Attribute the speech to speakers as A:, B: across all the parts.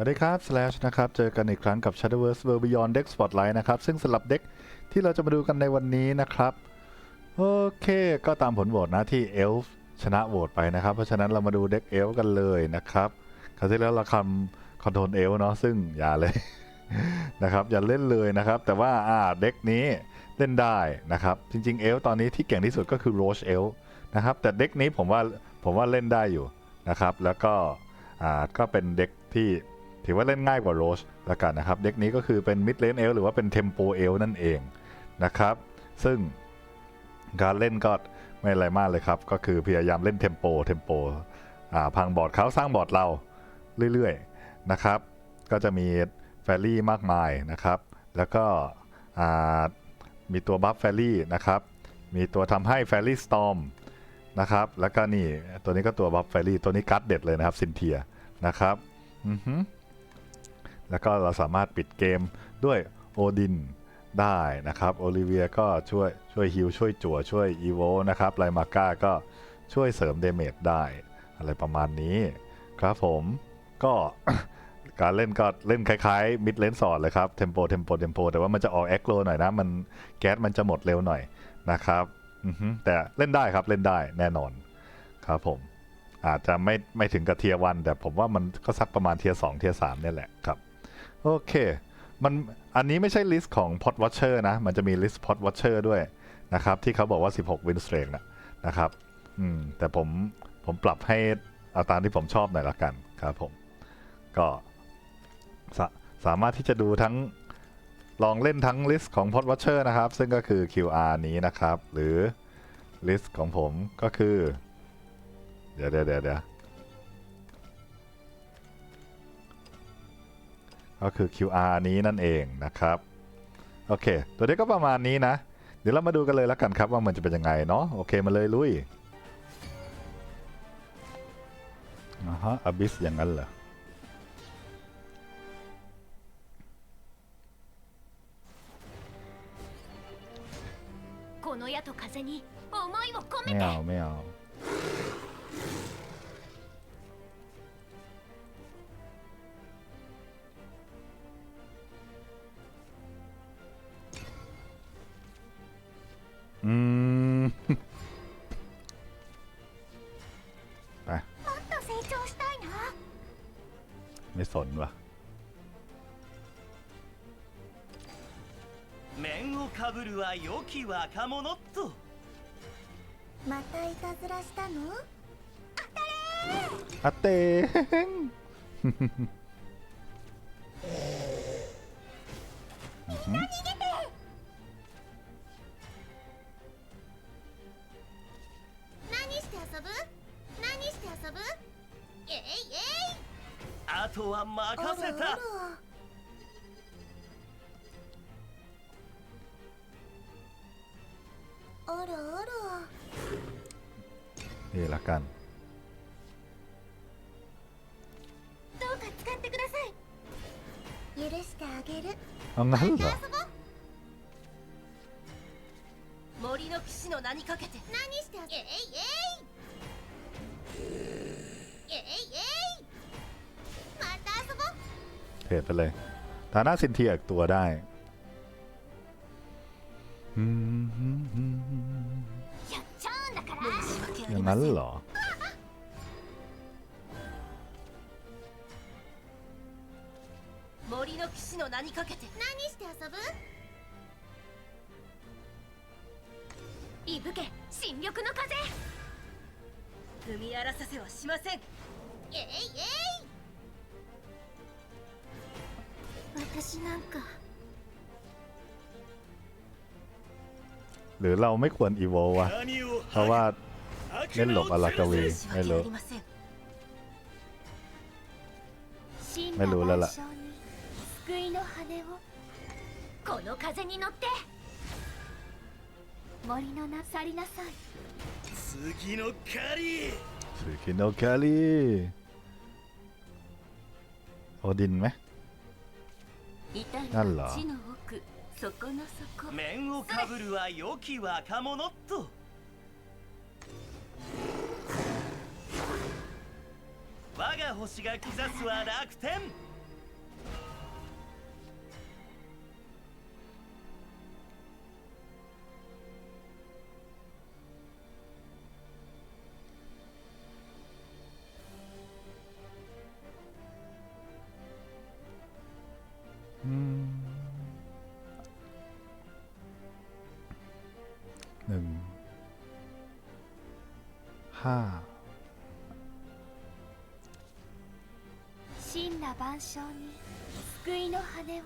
A: สวัสดีครับ Slash นะครับ เจอกันอีกครั้งกับ Shadowverse World Beyond Deck Spotlight นะครับ ซึ่งสำหรับเด็กที่เราจะมาดูกันในวันนี้นะครับ โอเค ก็ตามผลโหวตนะที่ Elf ชนะโหวตไปนะครับ เพราะฉะนั้นเรามาดูเด็ก Elf กันเลยนะครับคราวที่แล้วเราคำคอนโทรล Elf เนาะซึ่งอย่าเลย นะครับ อย่าเล่นเลยนะครับ แต่ว่าอ่าเด็กนี้เล่นได้นะครับ จริงๆ Elf ตอนนี้ที่เก่งที่สุดก็คือ Roche Elf นะครับ แต่เด็กนี้ผมว่าผมว่าเล่นได้อยู่นะครับ แล้วก็อ่าก็เป็นเด็กที่ ถือว่าเล่นง่ายกว่า Roche ละกันนะครับ เด็กนี้ก็คือเป็น Mid Lane Elf หรือว่าเป็น Tempo Elf นั่นเองนะครับ ซึ่งการเล่นก็ไม่อะไรมากเลยครับ ก็คือพยายามเล่นเทมโปเทมโปพังบอร์ดเขาสร้างบอร์ดเราเรื่อยๆนะครับ ก็จะมีแฟรี่มากมายนะครับ แล้วก็มีตัวบัฟแฟรี่นะครับ มีตัวทำให้แฟรี่สตอมนะครับ แล้วก็นี่ตัวนี้ก็ตัวบัฟแฟรี่ตัวนี้กัดเด็ดเลยนะครับซินเทียนะครับ อือฮึ แล้วก็เราสามารถปิดเกมด้วยโอดินได้นะครับโอลิเวียก็ช่วยช่วยฮิลช่วยจั่วช่วยอีโวนะครับไลมาก้าก็ช่วยเสริมเดเมจได้ อะไรประมาณนี้ครับผมก็การเล่นก็เล่นคล้ายๆมิดเลนสอดเลยครับเทมโปเทมโปเทมโปแต่ว่ามันจะออกแอคโลหน่อยนะ มันแก๊สมันจะหมดเร็วหน่อยนะครับแต่เล่นได้ครับเล่นได้แน่นอนครับผมอาจจะไม่ไม่ถึงกับเทียวันแต่ผมว่ามันก็สักประมาณเทียสองเทียสามเนี่ยแหละครับ โอเค มันอันนี้ไม่ใช่ลิสต์ของ Pot Watcher นะ มันจะมีลิสต์ Pot Watcher ด้วยนะครับ ที่เขาบอกว่า 16 Win Streak นะนะครับอืมแต่ผมผมปรับให้เอาตามที่ผมชอบหน่อยละกันครับผม ก็สาสามารถที่จะดูทั้งลองเล่นทั้งลิสต์ของ Pot Watcher นะครับ ซึ่งก็คือ QR นี้นะครับ หรือลิสต์ของผมก็คือ เดี๋ยวเดี๋ยวเดี๋ยว ก็คือ QR นี้นั่นเองนะครับ โอเค ตัวนี้ก็ประมาณนี้นะ เดี๋ยวเรามาดูกันเลยแล้วกันครับว่ามันจะเป็นยังไงเนาะโอเคมาเลยลุยอ่าฮะอบิสอย่างนั้นเหรอไม่เอาไม่เอา สนว่ะ
B: 面をかぶるは良き若者っと
C: またいたずらしたの
A: อาเต้งอื้
B: は任せた。
A: เทรดไปเลยฐานะซินเทียอีกตัวได้อืม
C: やっちゃうんだから
D: 申し訳あ
A: อย่า
D: り
A: ง
D: ま
A: นั้น
D: せん
A: เหรอ
D: 森の騎士の名にかけて
C: 何して遊ぶ伊武家新緑の風
D: 踏み荒らさせはしません
A: หรือเราไม่ควรอีโววะ
B: 何を
A: เพราะว่า เล่นหลบอารา
B: 悪
A: กาวี
D: 申し
A: ไม่
D: 訳あ
A: รู้
D: りません
C: 死んだ
A: ไม่รู้แล้วล่ะ
C: 万象に救いの羽をこの風に乗って森のな去りなさい
B: 次の狩り
A: สุคิโนแครีโอดินไหม
D: いたる
A: なんだ
D: そこのそこ。
B: 面をかぶるは良き若者っと。我が星が刻すは楽天。
C: 羅万象に救いの羽を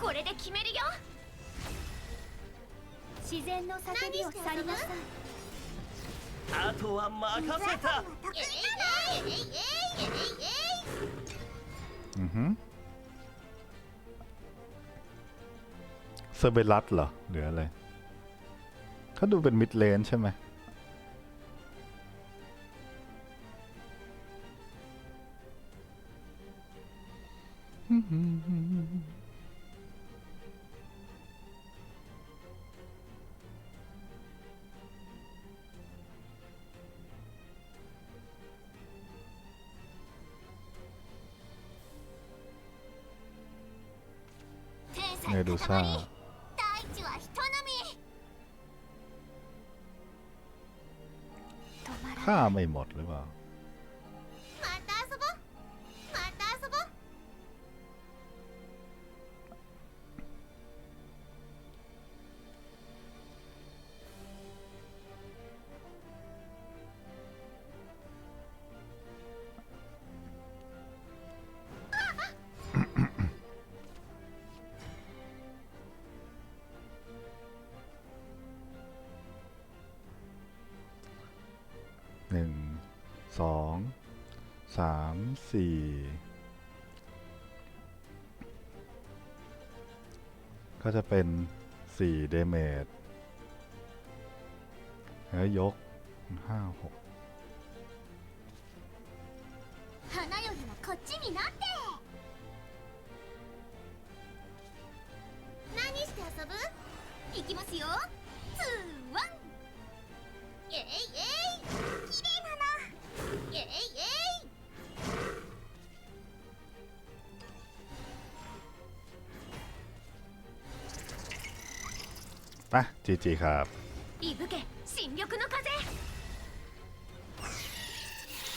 C: これで決めるよ自然の叫びを去りなさい
B: あとは任せた
C: えいえいえいえいえいえい
A: อือฮึเซอร์เบลัสเหรอหรืออะไรเขาดูเป็นมิดเลนใช่ไหม
C: 天
A: เน
C: 才
A: ดู
C: の
A: ซ่า
C: 塊大地は人並み止まらない
A: ฆ่าไม่หมดหรือเปล่า หนึ่ง สอง สาม สี่ ก็จะเป็นสี่เดเมจแล้วยกห้าหก
C: 花よりもこっちになって
A: ไปจีจีครับ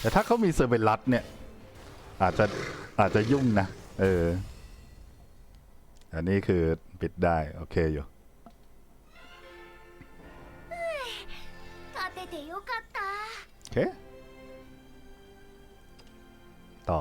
A: แต่ถ้าเขามีเซอร์เบลัสเนี่ย อาจจะอาจจะยุ่งนะ เออ อันนี้คือปิดได้ โอเคอยู่โอเค ต่อ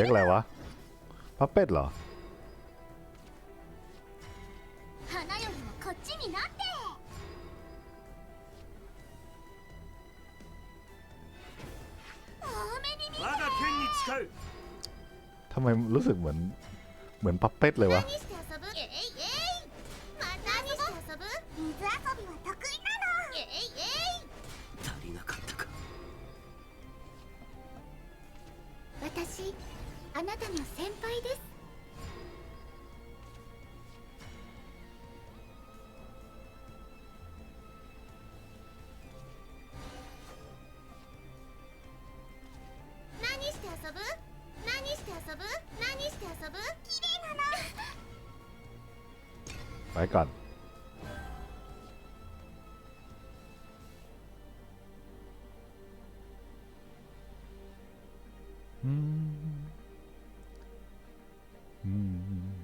A: ด็กอะไรวะพัเป็ดเหรอทำไมรู้สึกเหมือนเหมือนพัเป็ดเลยวะ
C: 遊ぶ何して遊ぶ何して遊ぶ綺麗なの
A: ไปก่อน อืม อืม อืม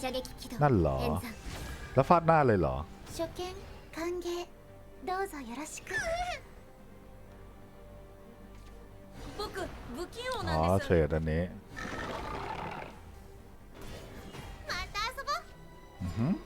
C: 射撃軌道
A: นั่นเหรอ
C: 演算
A: แล้วฟาดหน้าเลยเหรอ
C: 初見 どうぞよろしく、
D: 僕不器用なんで
A: す。あ
D: あ
A: そうやだね。
C: また遊ぼう、
D: うん。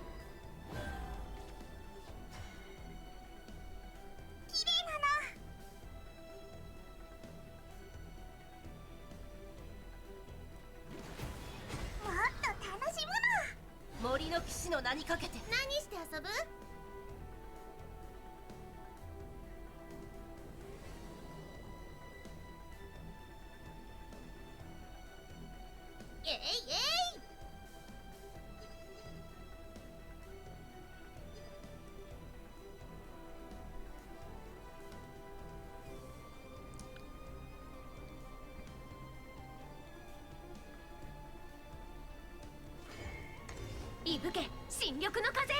D: 新緑の風。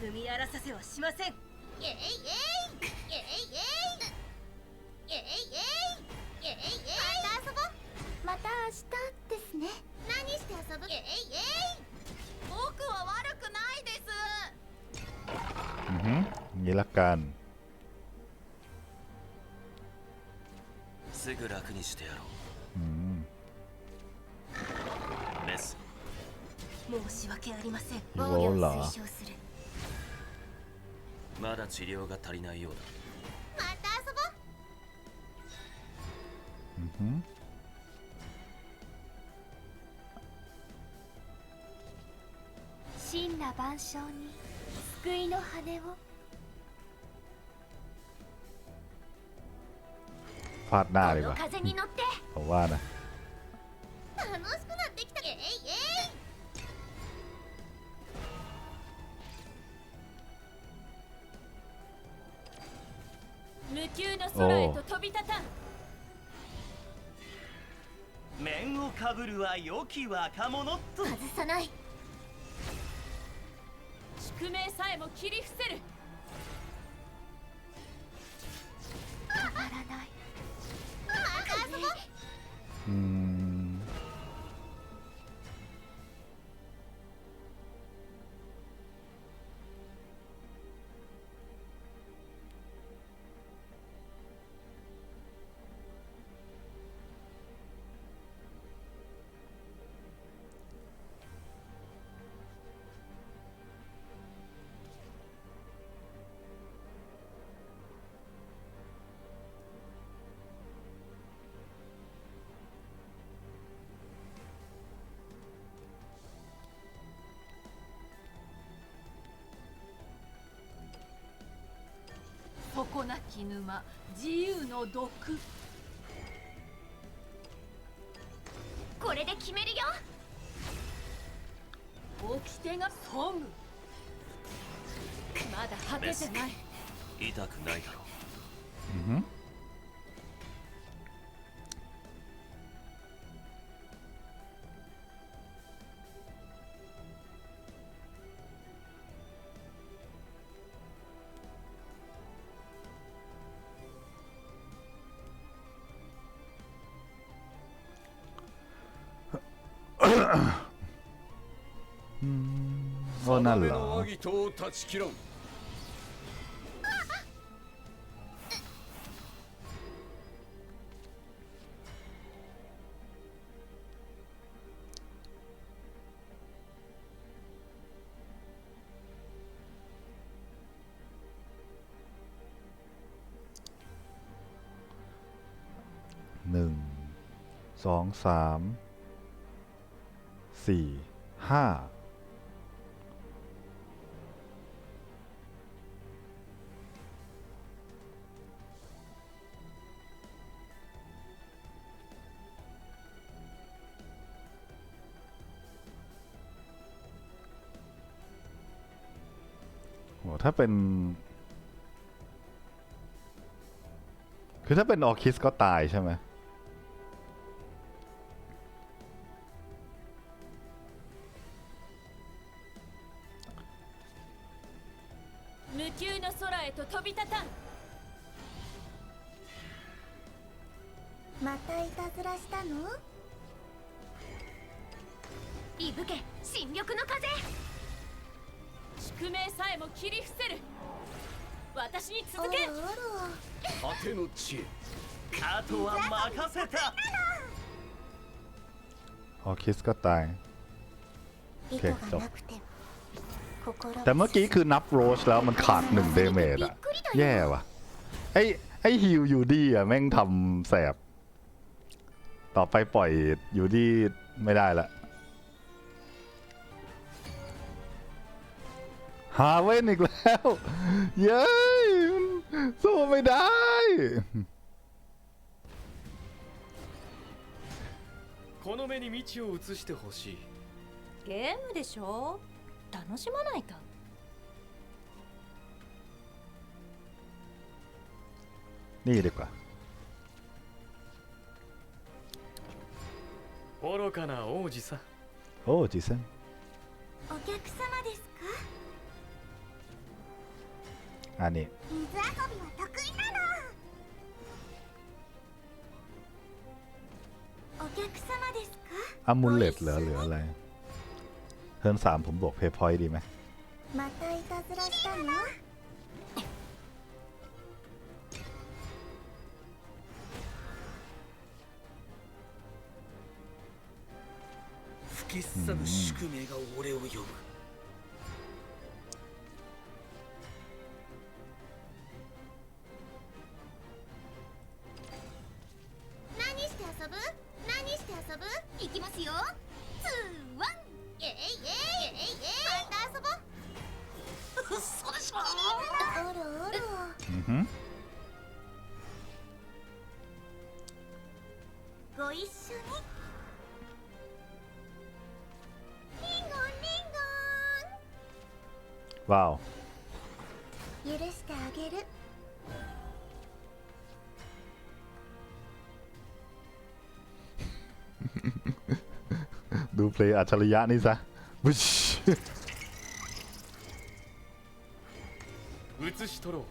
D: 踏み荒らさせはしません。
C: えいえいえいえいえいえいえいえいまた遊ぼうまた明日ですね何して遊ぶえいえい僕は悪くないです
A: อือ
D: 申し訳ありません
C: 防御を推奨する
B: まだ治療が足りないようだ
C: また遊ぼう、
A: うん、
C: 神羅万象に救いの羽を
A: フ
C: ァ
A: ッナ
C: ー
A: レバ。
C: 風に乗って。おわな。
D: 無給の空へと飛び立たん。
B: 面をかぶるは良き若者と。
C: 外さない。
D: 宿命さえも切り伏せる。
C: たまらない。また遊ぼう
A: อื
D: 法なき沼自由の毒。
C: これで決めるよ。
D: 掟が損まだ果ててない。
B: 痛くないだろ
A: う、うん？ โอ้นั่นเหรอหนึ่งสองสาม สี่ห้าโหถ้าเป็น คือถ้าเป็นออคิสก็ตายใช่ไหม
D: へと飛び立たん。
C: またいたずらしたの？いぶけ新緑の風。
D: 宿命さえも切り伏せる。私に続け。
E: 果ての知恵。
B: カトは任せた
A: Ok, づかった catar, hein? ตาย
C: 意図がなくても心は
A: แต่เมื่อกี้คือนับโรชแล้วมันขาดหนึ่งเดเมจอะแย่ว่ะ ไอ้ไอ้ฮิวยูดี้อะแม่งทำแสบ ต่อไปปล่อยยูดี้ไม่ได้ละ หาเว้นอีกแล้ว เย้ยสู้ไม่ได้
E: この目に道を移してほしい
D: ゲームでしょ 楽しまないと
A: นี่ดีกว่า
E: 愚かな王子さ
A: โอ้จีเซน
C: お客様ですか
A: อันนี้
C: 水遊びは得意なのお客様ですか
A: อามูเลตเหลือเหลืออะไร เทิร์นสามผมบวกเพย์พอยต์ดีไหม
C: またいたずらしたの
B: 不決さぬ宿命が俺を呼ぶ
A: ว้าว
C: ゴン許してあげる
A: ดูเพลย์อัจฉริยะนี่ซะบุช
E: 移し取ろう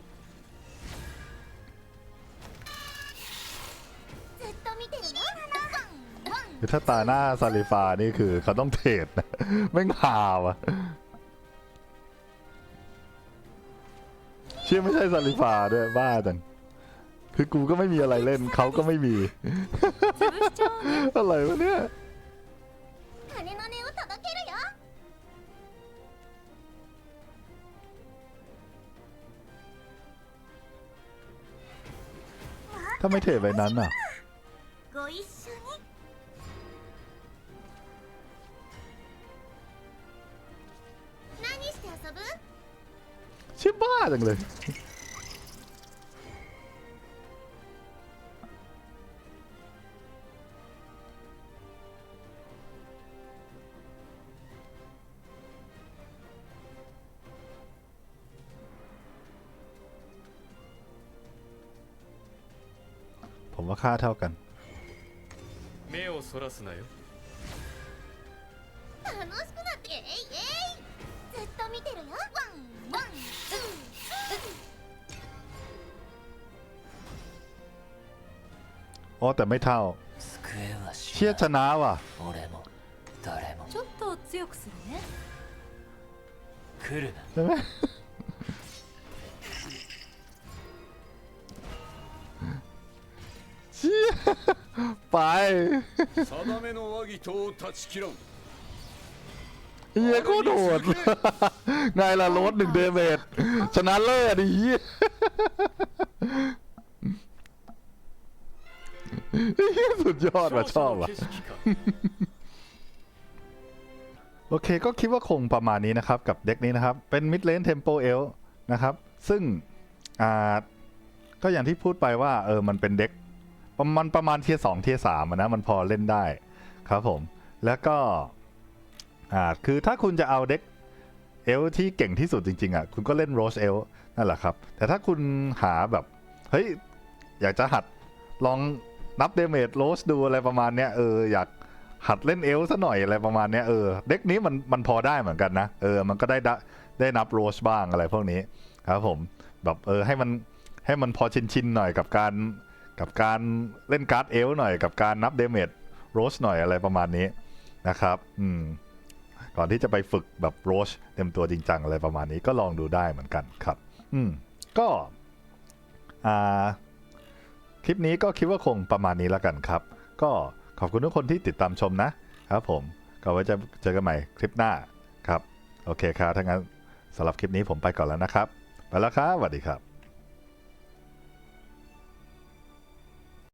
C: ずっと見てるよワンワン
A: คือถ้าตาหน้าซาลิฟานี่คือเขาต้องเทรดนะ ไม่งหาวอะ ชี่ยไม่ใช่ซาลิฟาด้วยบ้าจังคือกูก็ไม่มีอะไรเล่นเขาก็ไม่มี อะไรวะเนี่ยถ้าไม่เทไปนั้นอะ ชื่อบ้าจังเลย ผมว่าค่าเท่ากัน
E: 目をそらすなよ
C: 楽しくなってえいえいずっと見てるよワンワン
A: อ๋อแต่ไม่เท่า
B: 救えはし
A: เชี่ยชนะว่ะ
B: 俺も誰も
D: ちょっと強くするね
B: 来るな
A: ใช่ไหม เชี่ย ไป
E: 定めの和議とを断ち切らん
A: เฮียโคตรโหด ไงล่ะลดหนึ่งเดเมจชนะเลิศดิเฮียเฮีย สุดยอดว่ะชอบว่ะ โอเคก็คิดว่าคงประมาณนี้นะครับ กับเด็กนี้นะครับ เป็นมิดเลนเทมโปเอลนะครับ ซึ่งอ่าก็อย่างที่พูดไปว่าเออมันเป็นเด็กประมันประมาณเทียสองเทียสามนะมันพอเล่นได้ครับผม แล้วก็อ่าคือถ้าคุณจะเอาเด็กเอลที่เก่งที่สุดจริงๆอะคุณก็เล่นโรสเอลนั่นแหละครับ แต่ถ้าคุณหาแบบ เฮ้ย อยากจะหัดลอง นับเดเมจโรสดูอะไรประมาณเนี้ยเอออยากหัดเล่นเอลซะหน่อยอะไรประมาณเนี้ยเออเด็กนี้มันมันพอได้เหมือนกันนะเออมันก็ได้ได้ไดนับโรสบ้างอะไรพวกนี้ครับผมแบบเออให้มันให้มันพอชินชินหน่อยกับการกับการเล่นการ์ดเอลหน่อยกับการนับเดเมจโรสหน่อยอะไรประมาณนี้นะครับอืมก่อนที่จะไปฝึกแบบโรสเต็มตัวจริงจังอะไรประมาณนี้ก็ลองดูได้เหมือนกันครับ อืมก็อ่า คลิปนี้ก็คิดว่าคงประมาณนี้แล้วกันครับ ก็ขอบคุณทุกคนที่ติดตามชมนะครับผม ก็ไว้จะเจอกันใหม่คลิปหน้าครับ โอเคครับถ้างั้นสำหรับคลิปนี้ผมไปก่อนแล้วนะครับ ไปแล้วครับสวัสดีครับ